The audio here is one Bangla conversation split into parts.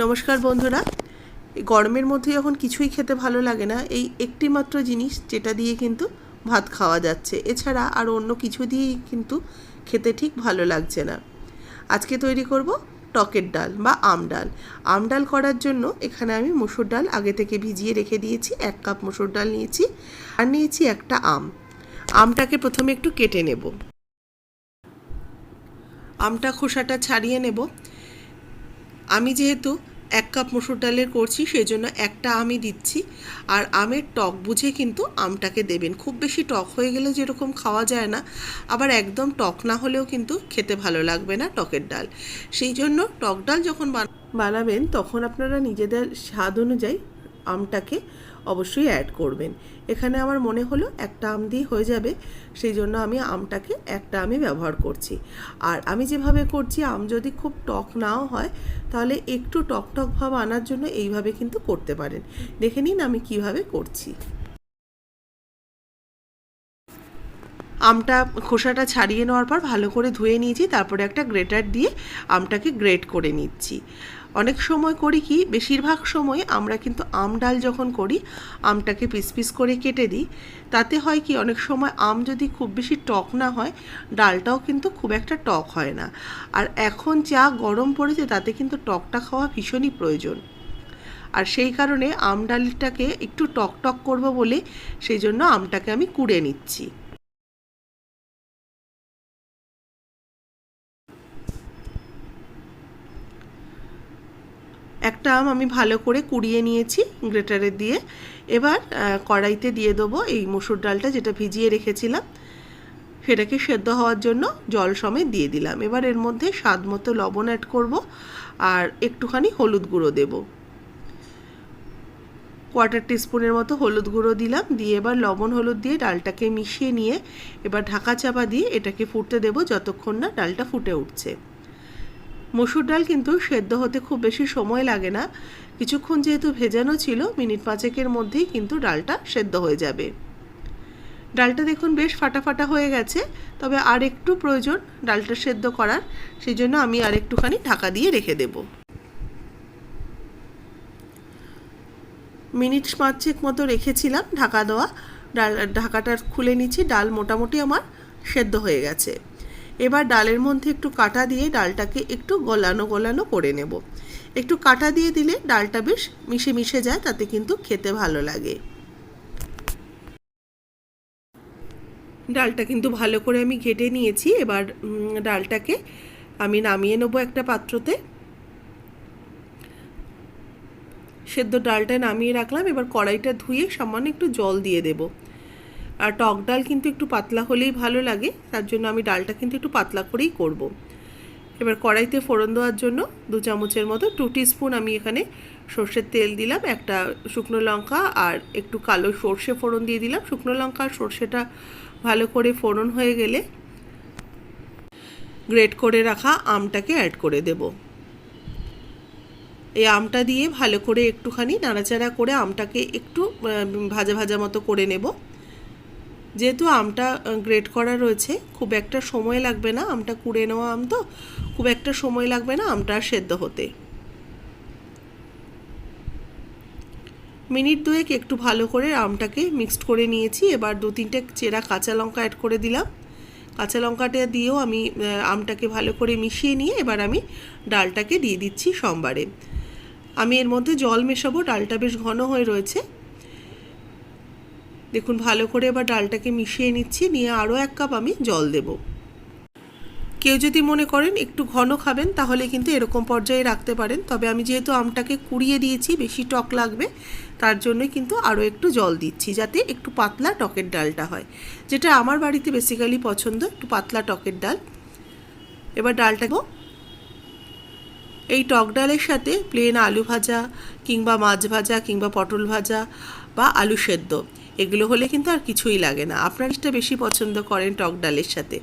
নমস্কার বন্ধুরা। গরমের মধ্যে যখন কিছুই খেতে ভালো লাগে না, এই একটি মাত্র জিনিস যেটা দিয়ে কিন্তু ভাত খাওয়া যাচ্ছে। এছাড়া আর অন্য কিছু দিয়েই কিন্তু খেতে ঠিক ভালো লাগছে না। আজকে তৈরি করব টকের ডাল বা আম ডাল। আম ডাল করার জন্য এখানে আমি মুসুর ডাল আগে থেকে ভিজিয়ে রেখে দিয়েছি, এক কাপ মুসুর ডাল নিয়েছি, আর নিয়েছি একটা আম। আমটাকে প্রথমে একটু কেটে নেব। আমটা খোসাটা ছাড়িয়ে নেব। আমি যেহেতু এক কাপ মসুর ডালের করছি সেই জন্য একটা আমি দিচ্ছি। আর আমের টক বুঝে কিন্তু আমটাকে দেবেন। খুব বেশি টক হয়ে গেলে যেরকম খাওয়া যায় না, আবার একদম টক না হলেও কিন্তু খেতে ভালো লাগবে না টকের ডাল। সেই জন্য টক ডাল যখন বানাবেন, তখন আপনারা নিজেদের স্বাদ অনুযায়ী আমটাকে অবশ্যই অ্যাড করবেন। এখানে আমার মনে হলো একটা আম দিয়ে হয়ে যাবে, সেই জন্য আমি আমটাকে একটা আমি ব্যবহার করছি। আর আমি যেভাবে করছি, আম যদি খুব টক নাও হয়, তাহলে একটু টক টক ভাব আনার জন্য এইভাবে কিন্তু করতে পারেন। দেখে নিন আমি কীভাবে করছি। আমটা খোসাটা ছাড়িয়ে নেওয়ার পর ভালো করে ধুয়ে নিয়েছি, তারপরে একটা গ্রেটার দিয়ে আমটাকে গ্রেট করে নিচ্ছি। অনেক সময় করি কি, বেশিরভাগ সময় আমরা কিন্তু আম ডাল যখন করি, আমটাকে পিস পিস করে কেটে দিই। তাতে হয় কি, অনেক সময় আম যদি খুব বেশি টক না হয়, ডালটাও কিন্তু খুব একটা টক হয় না। আর এখন যা গরম পড়েছে, তাতে কিন্তু টকটা খাওয়া ভীষণই প্রয়োজন। আর সেই কারণে আম ডালটাকে একটু টক টক করব বলে, সেই জন্য আমটাকে আমি কুড়ে নিচ্ছি। একটা আম আমি ভালো করে কুড়িয়ে নিয়েছি গ্রেটারে দিয়ে। এবার কড়াইতে দিয়ে দেবো এই মুসুর ডালটা যেটা ভিজিয়ে রেখেছিলাম। সেটাকে সেদ্ধ হওয়ার জন্য জল সমেত দিয়ে দিলাম। এবার এর মধ্যে স্বাদ মতো লবণ অ্যাড করব আর একটুখানি হলুদ গুঁড়ো দেব। কোয়ার্টার টিস্পুনের মতো হলুদ গুঁড়ো দিলাম। দিয়ে এবার লবণ হলুদ দিয়ে ডালটাকে মিশিয়ে নিয়ে এবার ঢাকা চাপা দিয়ে এটাকে ফুটতে দেবো যতক্ষণ না ডালটা ফুটে উঠছে। মসুর ডাল কিন্তু সেদ্ধ হতে খুব বেশি সময় লাগে না। কিছুক্ষণ যেহেতু ভেজানো ছিল, মিনিট পাঁচেকের মধ্যেই কিন্তু ডালটা সেদ্ধ হয়ে যাবে। ডালটা দেখুন বেশ ফাটা ফাটা হয়ে গেছে, তবে আর একটু প্রয়োজন ডালটা সেদ্ধ করার সেই জন্য আমি আর একটুখানি ঢাকা দিয়ে রেখে দেব। মিনিট পাঁচেক মতো রেখেছিলাম ঢাকা দেওয়া, ডাল ঢাকাটা খুলে নিচ্ছি, ডাল মোটামুটি আমার সেদ্ধ হয়ে গেছে। এবার ডালের মধ্যে একটু কাটা দিয়ে ডালটাকে একটু গলানো গলানো করে নেব। একটু কাটা দিয়ে দিলে ডালটা বেশ মিশে মিশে যায়, তাতে কিন্তু খেতে ভালো লাগে। ডালটা কিন্তু ভালো করে আমি ঘেটে নিয়েছি। এবার ডালটাকে আমি নামিয়ে নেব একটা পাত্রতে। সেদ্ধ ডালটা নামিয়ে রাখলাম। এবার কড়াইটা ধুয়ে সামান্য একটু জল দিয়ে দেবো। আর টক ডাল কিন্তু একটু পাতলা হলেই ভালো লাগে, তার জন্য আমি ডালটা কিন্তু একটু পাতলা করেই করব। এবার কড়াইতে ফোড়ন দেওয়ার জন্য দু চামচের মতো টু স্পুন আমি এখানে সর্ষের তেল দিলাম, একটা শুকনো লঙ্কা আর একটু কালো সর্ষে ফোড়ন দিয়ে দিলাম। শুকনো লঙ্কা আর সর্ষেটা ভালো করে ফোড়ন হয়ে গেলে গ্রেট করে রাখা আমটাকে অ্যাড করে দেব। এই আমটা দিয়ে ভালো করে একটুখানি নাড়াচাড়া করে আমটাকে একটু ভাজা ভাজা মতো করে নেব। যেহেতু আমটা গ্রেট করা রয়েছে, খুব একটা সময় লাগবে না, আমটা কুড়ে নেওয়া আম তো, খুব একটা সময় লাগবে না আমটা সেদ্ধ হতে। মিনিট দুয়েক একটু ভালো করে আমটাকে মিক্সড করে নিয়েছি, এবার দু তিনটে চেরা কাঁচা লঙ্কা অ্যাড করে দিলাম। কাঁচা লঙ্কাটা দিয়েও আমি আমটাকে ভালো করে মিশিয়ে নিয়ে এবার আমি ডালটাকে দিয়ে দিচ্ছি সোমবারে। আমি এর মধ্যে জল মেশাবো, ডালটা বেশ ঘন হয়ে রয়েছে। দেখুন, ভালো করে এবার ডালটাকে মিশিয়ে নিচ্ছি, নিয়ে আরও এক কাপ আমি জল দেব। কেউ যদি মনে করেন একটু ঘন খাবেন, তাহলে কিন্তু এরকম পর্যায়ে রাখতে পারেন। তবে আমি যেহেতু আমটাকে কুড়িয়ে দিয়েছি, বেশি টক লাগবে, তার জন্যই কিন্তু আরও একটু জল দিচ্ছি, যাতে একটু পাতলা টকের ডালটা হয়। যেটা আমার বাড়িতে বেসিক্যালি পছন্দ, একটু পাতলা টকের ডাল। এবার ডালটাকে এই টক ডালের সাথে প্লেন আলু ভাজা, কিংবা মাছ ভাজা, কিংবা পটল ভাজা, বা আলু সেদ্ধ। এগুলো হলে কিন্তু আর কিছুই লাগে না। আপনারা যেটা বেশি পছন্দ করেন টক ডালের সাথে।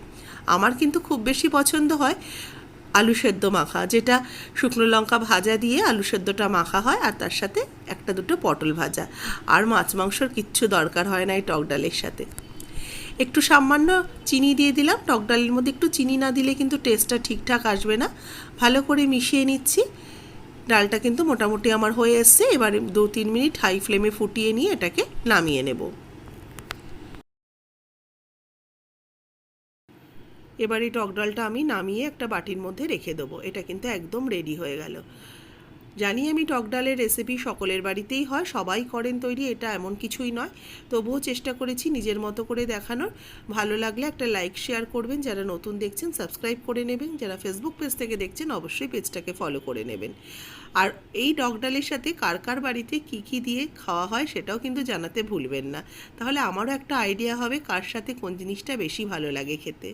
আমার কিন্তু খুব বেশি পছন্দ হয় আলু সেদ্ধ মাখা, যেটা শুকনো লঙ্কা ভাজা দিয়ে আলু সেদ্ধটা মাখা হয় আর তার সাথে একটা দুটো পটল ভাজা। আর মাছ মাংসর কিচ্ছু দরকার হয় না এই টক ডালের সাথে। একটু সামান্য চিনি দিয়ে দিলাম। টক ডালের মধ্যে একটু চিনি না দিলে কিন্তু টেস্টটা ঠিকঠাক আসবে না। ভালো করে মিশিয়ে নিচ্ছি। ডালটা কিন্তু মোটামুটি আমার হয়ে এসছে, এবার দু তিন মিনিট হাই ফ্লেমে ফুটিয়ে নিয়ে এটাকে নামিয়ে নেব। এবার এই টক ডালটা আমি নামিয়ে একটা বাটির মধ্যে রেখে দেবো, এটা কিন্তু একদম রেডি হয়ে গেল। জানি আমি টক ডালের রেসিপি সকলের বাড়িতেই হয়, সবাই করেন তৈরি, এটা এমন কিছুই নয়। তবুও চেষ্টা করেছি নিজের মতো করে দেখানোর। ভালো লাগলে একটা লাইক শেয়ার করবেন, যারা নতুন দেখছেন সাবস্ক্রাইব করে নেবেন, যারা ফেসবুক পেজ থেকে দেখছেন, অবশ্যই পেজটাকে ফলো করে নেবেন। আর এই টক ডালের সাথে কার কার বাড়িতে কী কী দিয়ে খাওয়া হয় সেটাও কিন্তু জানাতে ভুলবেন না। তাহলে আমারও একটা আইডিয়া হবে কার সাথে কোন জিনিসটা বেশি ভালো লাগে খেতে।